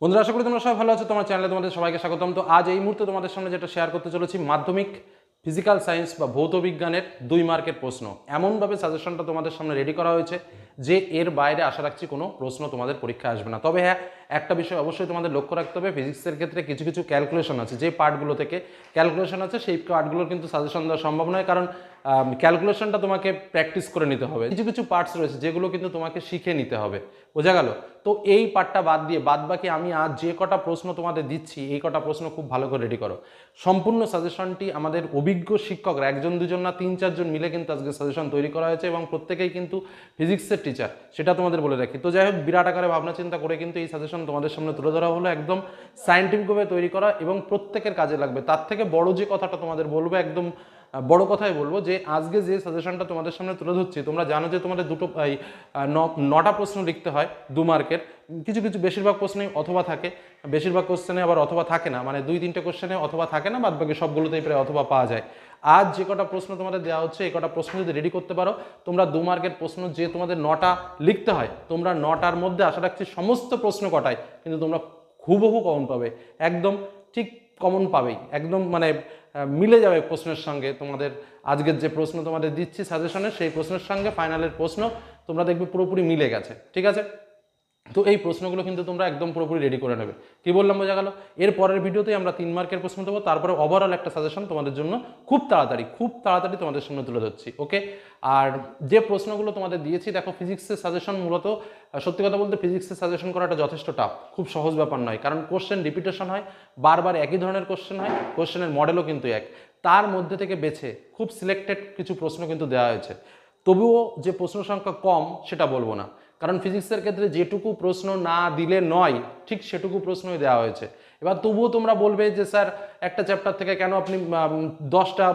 বন্ধুরা, আশা করি তোমরা সবাই ভালো আছো। তোমার চ্যানেলে তোমাদের সবাইকে স্বাগতম। তো আজ এই মুহূর্তে তোমাদের সামনে যেটা শেয়ার করতে চলেছি, মাধ্যমিক ফিজিক্যাল সায়েন্স বা ভৌত বিজ্ঞানের দুই মার্কের প্রশ্ন। এমনভাবে সাজেশনটা তোমাদের সামনে রেডি করা হয়েছে। যে এর বাইরে আশা রাখছি কোনো প্রশ্ন তোমাদের পরীক্ষায় আসবে না। তবে হ্যাঁ একটা বিষয় অবশ্যই তোমাদের লক্ষ্য রাখতে হবে, ফিজিক্সের ক্ষেত্রে কিছু কিছু ক্যালকুলেশন আছে। যে পার্টগুলো থেকে ক্যালকুলেশন আছে, সেই পার্টগুলোর কিন্তু সাজেশন দেওয়া সম্ভব নয়। কারণ ক্যালকুলেশনটা তোমাকে প্র্যাকটিস করে নিতে হবে। কিছু কিছু পার্টস রয়েছে যেগুলো কিন্তু তোমাকে শিখে নিতে হবে। বোঝা গেল? তো এই পার্টটা বাদ দিয়ে বাদ বাকি আমি আজ যে কটা প্রশ্ন তোমাদের দিচ্ছি, এই কটা প্রশ্ন খুব ভালো করে রেডি করো। সম্পূর্ণ সাজেশনটি আমাদের অভিজ্ঞ শিক্ষকরা, একজন, দুজন না, তিন, চারজন মিলে কিন্তু আজকে সাজেশন তৈরি করা হয়েছে এবং প্রত্যেকেই কিন্তু ফিজিক্সের টিচার সেটা তোমাদের বলে রাখি। তো যাই হোক বিরাট আকারে ভাবনা চিন্তা করে কিন্তু এই সাজেশন তোমাদের সামনে তুলে ধরা হলো। একদম সায়েন্টিফিকভাবে তৈরি করা এবং প্রত্যেকের কাজে লাগবে। তার থেকে বড় যে কথাটা তোমাদের বলব, একদম বড় কথাই বলব যে আজকে যে সাজেশনটা তোমাদের সামনে তুলে ধরছি তোমরা জানো যে তোমাদের দুটো এই, নটা প্রশ্ন লিখতে হয় দু মার্কের কিছু কিছু বেশিরভাগ প্রশ্নেই অথবা থাকে বেশিরভাগ কোশ্চেনে আবার অথবা থাকে না মানে দুই তিনটে কোশ্চেনে অথবা থাকে না বাদ বাকি সবগুলোতেই প্রায় অথবা পাওয়া যায়। আজ যে কটা প্রশ্ন তোমাদের দেওয়া হচ্ছে এই কটা প্রশ্ন যদি রেডি করতে পারো তোমরা দু মার্কের প্রশ্ন যে তোমাদের নটা লিখতে হয় তোমরা নটার মধ্যে আশা রাখছি সমস্ত প্রশ্ন কটায় কিন্তু তোমরা হুবহু কমন পাবে। একদম ঠিক কমন পাবেই। একদম মানে মিলে যাবে প্রশ্নের সঙ্গে। তোমাদের আজকের যে প্রশ্ন তোমাদের দিচ্ছি সাজেশনের সেই প্রশ্নের সঙ্গে ফাইনালের প্রশ্ন তোমরা দেখবে পুরোপুরি মিলে গেছে। ঠিক আছে? তো এই প্রশ্নগুলো কিন্তু তোমরা একদম পুরোপুরি রেডি করে নেবে। কি বললাম, বোঝা গেল? এর পরের ভিডিওতেই আমরা তিন মার্কের প্রশ্ন দেবো। তারপরে ওভারঅল একটা সাজেশন তোমাদের জন্য খুব তাড়াতাড়ি খুব তাড়াতাড়ি তোমাদের সামনে তুলে ধরছি ওকে আর যে প্রশ্নগুলো তোমাদের দিয়েছি, দেখো ফিজিক্সের সাজেশন মূলত সত্যি কথা বলতে ফিজিক্সের সাজেশন করাটা যথেষ্ট টাফ খুব সহজ ব্যাপার নয়। কারণ কোশ্চেন রিপিটেশন হয়, বারবার একই ধরনের কোশ্চেন হয় কোশ্চেনের মডেলও কিন্তু এক। তার মধ্যে থেকে বেছে খুব সিলেক্টেড কিছু প্রশ্ন কিন্তু দেওয়া হয়েছে। তবুও যে প্রশ্ন সংখ্যা কম, সেটা বলব না। কারণ ফিজিক্সের ক্ষেত্রে যেটুকু প্রশ্ন না দিলে নয়, ঠিক সেটুকু প্রশ্নই দেওয়া হয়েছে। এবার তবুও তোমরা বলবে যে, স্যার, একটা চ্যাপ্টার থেকে কেন আপনি দশটা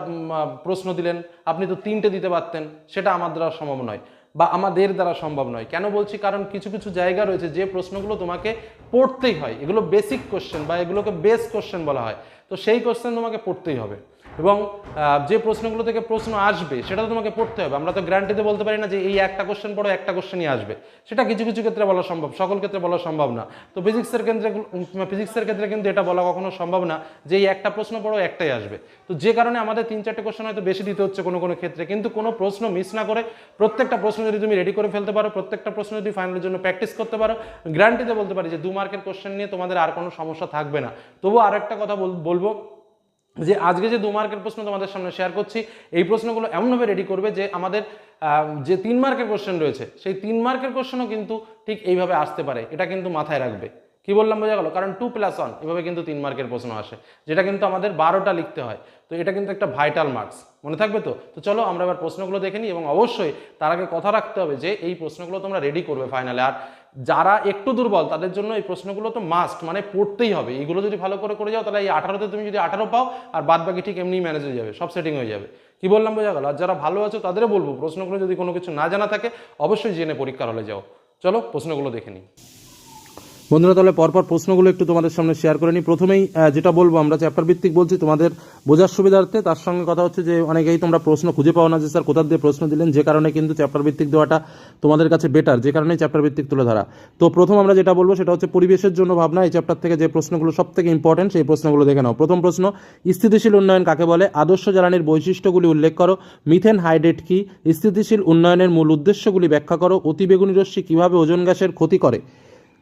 প্রশ্ন দিলেন? আপনি তো তিনটে দিতে পারতেন। সেটা আমার দ্বারা সম্ভব নয় বা আমাদের দ্বারা সম্ভব নয়। কেন বলছি? কারণ কিছু কিছু জায়গা রয়েছে যে প্রশ্নগুলো তোমাকে পড়তেই হয়। এগুলো বেসিক কোশ্চেন বা এগুলোকে বেস কোশ্চেন বলা হয়। তো সেই কোশ্চেন তোমাকে পড়তেই হবে। এবং যে প্রশ্নগুলো থেকে প্রশ্ন আসবে, সেটা তো তোমাকে পড়তে হবে। আমরা তো গ্যারান্টিতে বলতে পারি না যে এই একটা কোশ্চেন পড়ো একটা কোশ্চেনই আসবে। সেটা কিছু কিছু ক্ষেত্রে বলা সম্ভব, সকল ক্ষেত্রে বলা সম্ভব না। তো ফিজিক্সের ক্ষেত্রে ফিজিক্সের ক্ষেত্রে কিন্তু এটা বলা কখনো সম্ভব না যে এই একটা প্রশ্ন পড়ো, একটাই আসবে। তো যে কারণে আমাদের তিন চারটে কোশ্চেন হয়তো বেশি দিতে হচ্ছে কোনো কোনো ক্ষেত্রে, কিন্তু কোনো প্রশ্ন মিস না করে প্রত্যেকটা প্রশ্ন যদি তুমি রেডি করে ফেলতে পারো, প্রত্যেকটা প্রশ্ন যদি ফাইনালের জন্য প্র্যাকটিস করতে পারো গ্যারান্টিতে বলতে পারি যে দু মার্কের কোশ্চেন নিয়ে তোমাদের আর কোনো সমস্যা থাকবে না। তবুও আর একটা কথা বল- বলব যে আজকে যে দু মার্কের প্রশ্ন তোমাদের সামনে শেয়ার করছি, এই প্রশ্নগুলো এমনভাবে রেডি করবে যে আমাদের যে তিন মার্কের কোশ্চেন রয়েছে, সেই তিন মার্কের কোশ্চেনও কিন্তু ঠিক এইভাবে আসতে পারে, এটা কিন্তু মাথায় রাখবে। কি বললাম বোঝা গেল? কারণ টু প্লাস ওয়ান এভাবে কিন্তু তিন মার্কের প্রশ্ন আসে, যেটা কিন্তু আমাদের বারোটা লিখতে হয়। তো এটা কিন্তু একটা ভাইটাল মার্কস মনে থাকবে তো? তো চলো আমরা এবার প্রশ্নগুলো দেখে নিই এবং অবশ্যই তার আগে কথা রাখতে হবে যে এই প্রশ্নগুলো তোমরা রেডি করবে ফাইনালে আর যারা একটু দুর্বল, তাদের জন্য এই প্রশ্নগুলো তো মাস্ট মানে পড়তেই হবে। এইগুলো যদি ভালো করে করে যাও, তাহলে এই আঠারোতে তুমি যদি আঠারো পাও, আর বাদ বাকি ঠিক এমনি ম্যানেজ হয়ে যাবে, সব সেটিং হয়ে যাবে। কি বললাম বোঝা গেল? আর যারা ভালো আছো, তাদেরও বলব, প্রশ্নগুলো যদি কোনো কিছু না জানা থাকে, অবশ্যই জেনে পরীক্ষার হলে যাও। চলো, প্রশ্নগুলো দেখে নিই। বন্ধুরা, তাহলে পরপর প্রশ্নগুলো একটু তোমাদের সামনে শেয়ার করে নিই। প্রথমেই যেটা বলব, আমরা চ্যাপ্টার ভিত্তিক বলছি, তোমাদের বোঝার সুবিধার্থে। তার সঙ্গে কথা হচ্ছে যে, অনেকেই তোমরা প্রশ্ন খুঁজে পাও না যে, স্যার, কোথা দিয়ে প্রশ্ন দিলেন? যে কারণে কিন্তু চ্যাপ্টার ভিত্তিক দেওয়াটা তোমাদের কাছে বেটার যে কারণে চ্যাপ্টার ভিত্তিক তুলে ধরা। তো প্রথম আমরা যেটা বলব, সেটা হচ্ছে পরিবেশের জন্য ভাবনা। এই চ্যাপ্টার থেকে যে প্রশ্নগুলো সব থেকে ইম্পর্টেন্ট সেই প্রশ্নগুলো দেখে নাও। প্রথম প্রশ্ন, স্থিতিশীল উন্নয়ন কাকে বলে? আদর্শ জ্বালানির বৈশিষ্ট্যগুলি উল্লেখ করো। মিথেন হাইড্রেট কি? স্থিতিশীল উন্নয়নের মূল উদ্দেশ্যগুলি ব্যাখ্যা করো। অতিবেগুনি রশ্মি কীভাবে ওজন গ্যাসের ক্ষতি করে?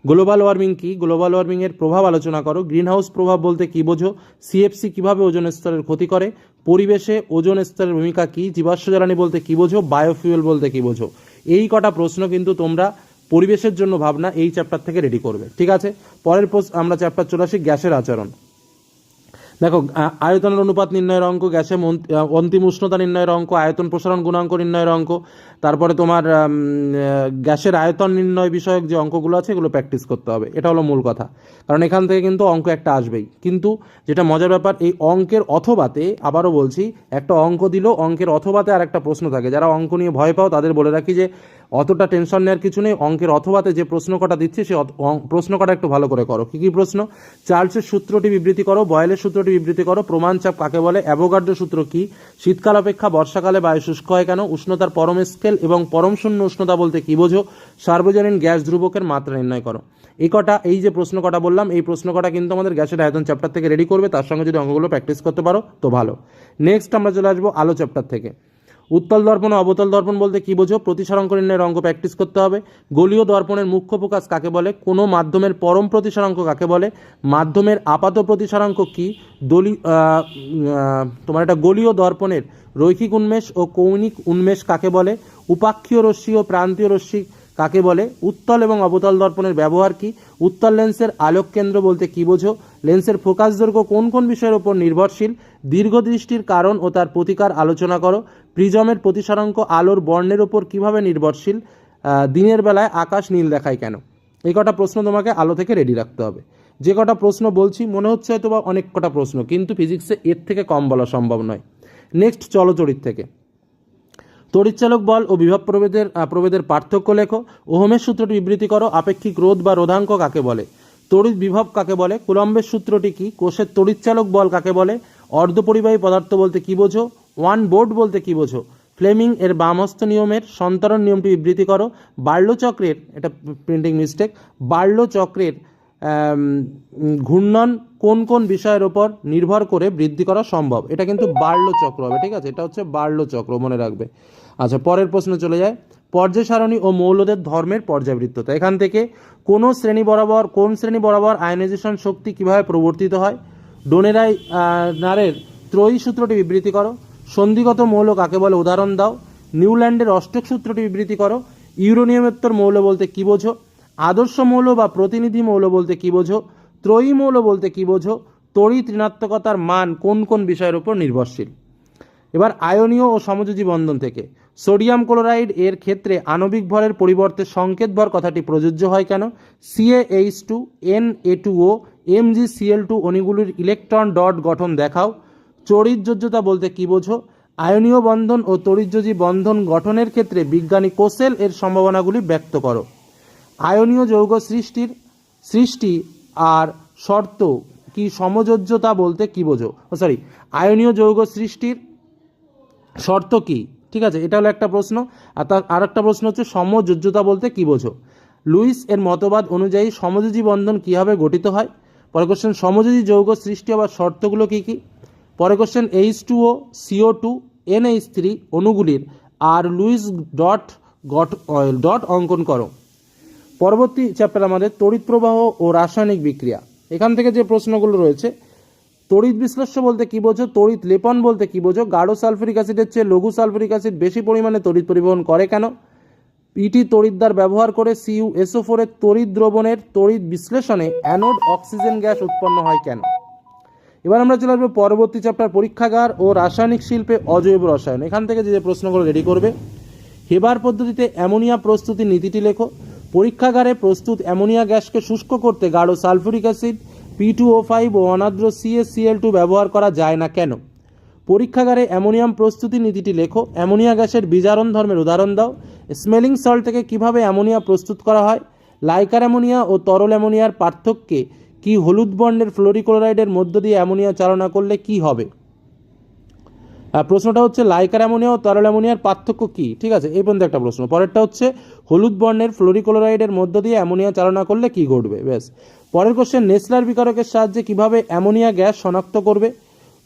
গ্লোবাল ওয়ার্মিং কি? গ্লোবাল ওয়ার্মিংয়ের প্রভাব আলোচনা করো। গ্রিনহাউস প্রভাব বলতে কি বোঝো? সিএফসি কীভাবে ওজন স্তরের ক্ষতি করে? পরিবেশে ওজন স্তরের ভূমিকা কি? জীবাশ্ম জ্বালানি বলতে কি বোঝো? বায়োফিউল বলতে কি বোঝো? এই কটা প্রশ্ন কিন্তু তোমরা পরিবেশের জন্য ভাবনা এই চ্যাপ্টার থেকে রেডি করবে। ঠিক আছে? পরের আমরা চ্যাপ্টার চলে আসি গ্যাসের আচরণ। দেখো আয়তনের অনুপাত নির্ণয়ের অঙ্ক গ্যাসে অন্তিম উষ্ণতা নির্ণয়ের অঙ্ক, আয়তন প্রসারণ গুণাঙ্ক নির্ণয়ের অঙ্ক, তারপরে তোমার গ্যাসের আয়তন নির্ণয় বিষয়ক যে অঙ্কগুলো আছে, এগুলো প্র্যাকটিস করতে হবে। এটা হলো মূল কথা। কারণ এখান থেকে কিন্তু অঙ্ক একটা আসবেই। কিন্তু যেটা মজার ব্যাপার, এই অঙ্কের অথবাতে আবারও বলছি, একটা অঙ্ক দিল অঙ্কের অথবাতে আর একটা প্রশ্ন থাকে। যারা অঙ্ক নিয়ে ভয় পাও, তাদের বলে রাখি যে অতটা টেনশন নেওয়ার কিছু নেই, অঙ্কের অথবাতে যে প্রশ্ন কটা দিচ্ছে, সে প্রশ্ন কটা একটু ভালো করে করো। কী কী প্রশ্ন? চার্লসের সূত্রটি বিবৃতি করো, বয়েলের সূত্রটি বিবৃতি করো, প্রমাণ চাপ কাকে বলে অ্যাভোগাড্র সূত্র কি? শীতকাল অপেক্ষা, বর্ষাকালে বায়ু শুষ্ক হয় কেন? উষ্ণতার পরম স্কেল এবং পরম শূন্য উষ্ণতা বলতে কি বোঝো? সার্বজনীন গ্যাস ধ্রুবকের মাত্রা নির্ণয় করো। এই কটা, এই যে প্রশ্ন কটা বললাম, এই প্রশ্ন কটা কিন্তু আমাদের গ্যাসের আয়তন চ্যাপ্টার থেকে রেডি করবে, তার সঙ্গে যদি অঙ্কগুলো প্র্যাকটিস করতে পারো, তো ভালো। নেক্সট আমরা চলে আসব আলো চ্যাপ্টার থেকে। উত্তল দর্পণ ও অবতল দর্পণ বলতে কি বোঝো? প্রতিসরাঙ্ক নির্ণয়ের অঙ্ক প্র্যাকটিস করতে হবে। গলীয় দর্পণের মুখ্য প্রকাশ কাকে বলে? কোনো মাধ্যমের পরম প্রতিসরাঙ্ক কাকে বলে? মাধ্যমের আপাত প্রতিসরাঙ্ক কি? দলি তোমার এটা গলীয় দর্পণের রৈখিক উন্মেষ ও কৌণিক উন্মেষ কাকে বলে? উপাক্ষীয় রশ্মি ও প্রান্তীয় রশ্মি কাকে বলে? উত্তল এবং অবতল দর্পণের ব্যবহার কি? উত্তল লেন্সের আলোক কেন্দ্র বলতে কি বোঝো? লেন্সের ফোকাস দৈর্ঘ্য কোন কোন বিষয়ের উপর নির্ভরশীল? দীর্ঘদৃষ্টির কারণ ও তার প্রতিকার আলোচনা করো। প্রিজমের প্রতিসরাঙ্ক আলোর বর্ণের উপর কীভাবে নির্ভরশীল দিনের বেলায় আকাশ নীল দেখায় কেন? এই কটা প্রশ্ন তোমাকে আলো থেকে রেডি রাখতে হবে। যে কটা প্রশ্ন বলছি, মনে হচ্ছে হয়তো বা অনেক কটা প্রশ্ন, কিন্তু ফিজিক্সে এর থেকে কম বলা সম্ভব নয়। নেক্সট চলচরিত থেকে। তড়িৎচালক বল ও বিভব প্রভেদের প্রভেদের পার্থক্য লেখো। ওহমের সূত্রটি বিবৃতি করো, আপেক্ষিক রোধ বা রোধাঙ্ক কাকে বলে? তড়িৎ বিভব কাকে বলে? কুলম্বের সূত্রটি কি? কোষের তড়িৎচালক বল কাকে বলে? অর্ধপরিবাহী পদার্থ বলতে কি বোঝো? ওয়ান বোর্ড বলতে কি বোঝো? ফ্লেমিং এর বামহস্ত নিয়মের সন্তরণ নিয়মটি বিবৃতি করো। বার্লো চক্রের, এটা প্রিন্টিং মিস্টেক বার্লো চক্রের ঘূর্ণন কোন কোন বিষয়ের ওপর নির্ভর করে বৃদ্ধি করা সম্ভব? এটা কিন্তু বার্লো চক্র হবে, ঠিক আছে? এটা হচ্ছে বার্লো চক্র, মনে রাখবে। আচ্ছা পরের প্রশ্ন চলে যায়। পর্যায় সারণী ও মৌলদের ধর্মের পর্যাবৃত্ততা এখান থেকে কোন শ্রেণি বরাবর, কোন শ্রেণি বরাবর আয়নাইজেশন শক্তি কীভাবে প্রবর্তিত হয়? ডোনেরাই নারের ত্রয়ী সূত্রটি বিবৃতি করো। সন্ধিগত মৌল কাকে বলে? উদাহরণ দাও। নিউল্যান্ডের অষ্টক সূত্রটি বিবৃতি করো। ইউরোনিয়ামেত্তর মৌল বলতে কি বোঝো? আদর্শ মৌল বা প্রতিনিধি মৌল বলতে কি বোঝো? ত্রয়ী মৌল বলতে কি বোঝো? তড়িৎ ঋণাত্মকতার মান কোন কোন বিষয়ের উপর নির্ভরশীল? এবার আয়নীয় ও সমযোজী বন্ধন থেকে। সোডিয়াম ক্লোরাইড এর ক্ষেত্রে আণবিক ভরের পরিবর্তে সংকেত ভর কথাটি প্রযোজ্য হয় কেন? CAH two N A two O M G CL two অণুগুলির ইলেকট্রন ডট গঠন দেখাও। চরিতযোজ্যতা বলতে কি বোঝো? আয়নীয় বন্ধন ও তড়িৎযোজী বন্ধন গঠনের ক্ষেত্রে বিজ্ঞানী কোসেল এর সম্ভাবনাগুলি ব্যক্ত করো। আয়নীয় যৌগ সৃষ্টির সৃষ্টি আর শর্ত কি সমযোজ্যতা বলতে কি বোঝো? সরি আয়নীয় যৌগ সৃষ্টির শর্ত কি? ঠিক আছে, এটা হলো একটা প্রশ্ন। আর তার আর একটা প্রশ্ন হচ্ছে সমযোজ্যতা বলতে কি বোঝো? লুইস এর মতবাদ অনুযায়ী সমযোজী বন্ধন কীভাবে গঠিত হয়? পরে কোশ্চেন সমযোজী যৌগ সৃষ্টি হওয়ার শর্তগুলো কী কী? পরে question H two O CO two NH three অণুগুলির আর লুইস ডট গট ডট অঙ্কন করো। পরবর্তী চ্যাপ্টার আমাদের তড়িৎ প্রবাহ ও রাসায়নিক বিক্রিয়া। এখান থেকে যে প্রশ্নগুলো রয়েছে, তড়িৎ বিশ্লেষ্য বলতে কি বোঝো, তড়িৎ লেপন বলতে কি বোঝো, গাঢ় সালফিউরিক অ্যাসিডের চেয়ে লঘু সালফিউরিক অ্যাসিড বেশি পরিমাণে তড়িৎ পরিবহন করে কেন? পিটি তড়িৎদ্বার ব্যবহার করে সিইউ এসও ফোরের তড়িৎ দ্রবণের তড়িৎ বিশ্লেষণে অ্যানোড অক্সিজেন গ্যাস উৎপন্ন হয় কেন? এবার আমরা চলে আসব পরবর্তী চ্যাপ্টার পরীক্ষাগার ও রাসায়নিক শিল্পে অজৈব রসায়ন। এখান থেকে যে প্রশ্নগুলো রেডি করবে, হেবার পদ্ধতিতে অ্যামোনিয়া প্রস্তুতির নীতিটি লেখো। পরীক্ষাগারে প্রস্তুত অ্যামোনিয়া গ্যাসকে শুষ্ক করতে গাঢ় sulphuric acid P two O five ও অনাদ্র সিএসসিএল টু ব্যবহার করা যায় না কেন? পরীক্ষাগারে অ্যামোনিয়াম প্রস্তুতি নীতিটি লেখো। অ্যামোনিয়া গ্যাসের বিজারণ ধর্মের উদাহরণ দাও। স্মেলিং সল্ট থেকে কীভাবে অ্যামোনিয়া প্রস্তুত করা হয়? লাইকার অ্যামোনিয়া ও তরল অ্যামোনিয়ার পার্থক্যে কি হলুদ বর্ণের ফ্লোরিক্লোরাইডের মধ্য দিয়ে অ্যামোনিয়া চালনা করলে কি হবে? প্রশ্নটা হচ্ছে, লাইকার অ্যামোনিয়া ও তরল অ্যামোনিয়ার পার্থক্য কি? ঠিক আছে, এই পর্যন্ত একটা প্রশ্ন। পরেরটা হচ্ছে, হলুদ বর্ণের ফ্লোরিক্লোরাইডের মধ্য দিয়ে অ্যামোনিয়া চালনা করলে কি ঘটবে? ব্যাস। পরের কোশ্চেন নেসলার বিকারকের সাহায্যে কীভাবে অ্যামোনিয়া গ্যাস শনাক্ত করবে?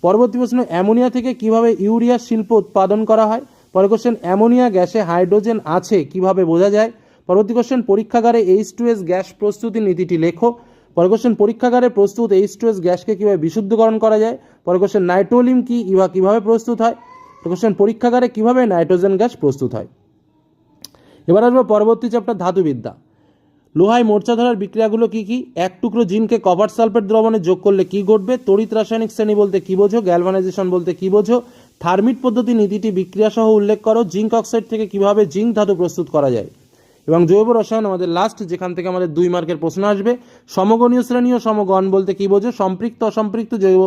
পরবর্তী প্রশ্ন, অ্যামোনিয়া থেকে কীভাবে ইউরিয়া শিল্প উৎপাদন করা হয়? পরের কোশ্চেন অ্যামোনিয়া গ্যাসে হাইড্রোজেন আছে কীভাবে বোঝা যায়? পরবর্তী কোশ্চেন পরীক্ষাগারে এইচ টু এস গ্যাস প্রস্তুতি নীতিটি লেখো। পরের কোশ্চেন পরীক্ষাগারে প্রস্তুত এইচ টু এস গ্যাসকে কীভাবে বিশুদ্ধকরণ করা যায়? পরের কোশ্চেন নাইট্রোলিম কি, ইহা কীভাবে প্রস্তুত হয়? কোশ্চেন পরীক্ষাগারে কীভাবে নাইট্রোজেন গ্যাস প্রস্তুত হয়? এবার আসব পরবর্তী চ্যাপ্টার ধাতুবিদ্যা। লোহায় মোর্চা ধরার বিক্রিয়াগুলো কি কি? এক টুকরো জিনকে কভার সালফেট দ্রবণে যোগ করলে কি ঘটবে? তড়িৎ রাসায়নিক শ্রেণি বলতে কি বোঝো? গ্যালভানাইজেশন বলতে কি বোঝো? থার্মিট পদ্ধতি নীতিটি বিক্রিয়া সহ উল্লেখ করো। জিঙ্ক অক্সাইড থেকে কীভাবে জিঙ্ক ধাতু প্রস্তুত করা যায়? এবং জৈব রসায়ন আমাদের লাস্ট যেখান থেকে আমাদের দুই মার্কের প্রশ্ন আসবে। সমগণীয় শ্রেণি ও সমগণ বলতে কী বোঝো? সম্পৃক্ত, অসম্পৃক্ত জৈব,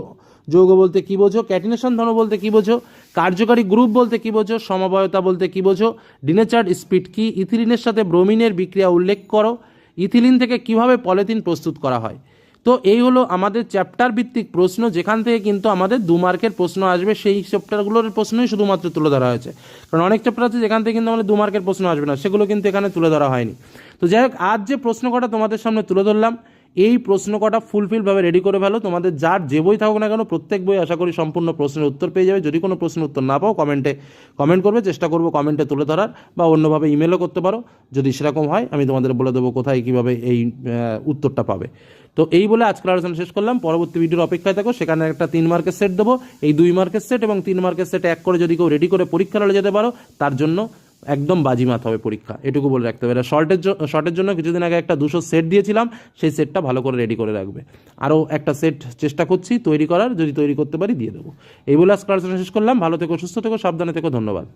যৌগ বলতে কী বোঝো? ক্যাটিনেশন ধর্ম বলতে কী বোঝো? কার্যকারী গ্রুপ বলতে কী বোঝো? সমবায়তা বলতে কী বোঝো? ডিনেচার স্পিড কি? ইথিলিনের সাথে ব্রোমিনের বিক্রিয়া উল্লেখ করো। ইথিলিন থেকে কীভাবে পলিথিন প্রস্তুত করা হয়? তো এই হলো আমাদের চ্যাপ্টার ভিত্তিক প্রশ্ন, যেখান থেকে কিন্তু আমাদের দু মার্কের প্রশ্ন আসবে। সেই চ্যাপ্টারগুলোর প্রশ্নই শুধুমাত্র তুলে ধরা হয়েছে। কারণ অনেক চ্যাপ্টার আছে যেখান থেকে কিন্তু আমাদের দু মার্কের প্রশ্ন আসবে না, সেগুলো কিন্তু এখানে তুলে ধরা হয়নি। তো যাই হোক, আজ যে প্রশ্ন কটা তোমাদের সামনে তুলে ধরলাম এই প্রশ্ন কটা ফুলফিলভাবে রেডি করে ফেলো। তোমাদের যার যে বই থাকুক না কেন, প্রত্যেক বই আশা করি সম্পূর্ণ প্রশ্নের উত্তর পেয়ে যাবে। যদি কোনো প্রশ্নের উত্তর না পাও, কমেন্টে কমেন্ট করবে। চেষ্টা করব কমেন্টে তুলে ধরার বা অন্যভাবে ইমেলও করতে পারো। যদি সেরকম হয়, আমি তোমাদের বলে দেবো কোথায় কীভাবে এই উত্তরটা পাবে। তো এই বলে আজকের আলোচনা শেষ করলাম। পরবর্তী ভিডিওর অপেক্ষায় থাকো। সেখানে একটা তিন মার্কের সেট দেবো। এই দুই মার্কের সেট এবং তিন মার্কের সেট এক করে যদি কেউ রেডি করে পরীক্ষা হলে যেতে পারো, তার জন্য একদম বাজিমাত হবে পরীক্ষা, এটুকু বলে রাখতে হবে। এটা শর্টের শর্টের জন্য কিছুদিন আগে একটা দুশো সেট দিয়েছিলাম, সেই সেটটা ভালো করে রেডি করে রাখবে। আরও একটা সেট চেষ্টা করছি তৈরি করার, যদি তৈরি করতে পারি দিয়ে দেবো। এই বলে আজ আলোচনা শেষ করলাম। ভালো থেকো, সুস্থ থেকো, সাবধানে থেকো, ধন্যবাদ।